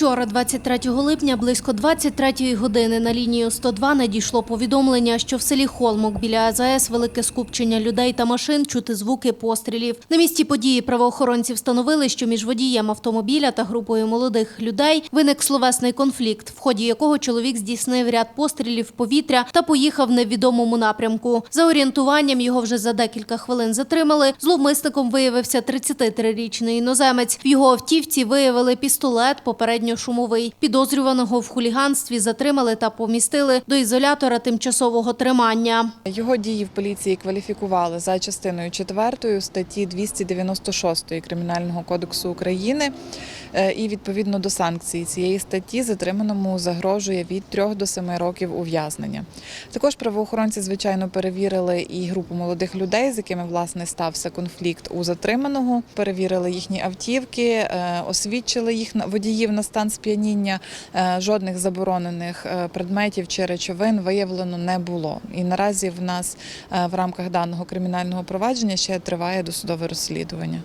Вчора, 23 липня, близько 23 години на лінію 102 надійшло повідомлення, що в селі Холмок біля АЗС велике скупчення людей та машин чути звуки пострілів. На місці події правоохоронці встановили, що між водієм автомобіля та групою молодих людей виник словесний конфлікт, в ході якого чоловік здійснив ряд пострілів в повітря та поїхав в невідомому напрямку. За орієнтуванням його вже за декілька хвилин затримали. Зловмисником виявився 33-річний іноземець. В його автівці виявили пістолет, попередньо шумовий. Підозрюваного в хуліганстві затримали та помістили до ізолятора тимчасового тримання. Його дії в поліції кваліфікували за частиною 4 статті 296 Кримінального кодексу України. Е, І відповідно до санкцій цієї статті затриманому загрожує від 3 до 7 років ув'язнення. Також правоохоронці, звичайно, перевірили і групу молодих людей, з якими власне стався конфлікт у затриманого. Перевірили їхні автівки, е, освідчили їх водіїв на стан сп'яніння. Е, Жодних заборонених предметів чи речовин виявлено не було. І наразі в нас в рамках даного кримінального провадження ще триває досудове розслідування.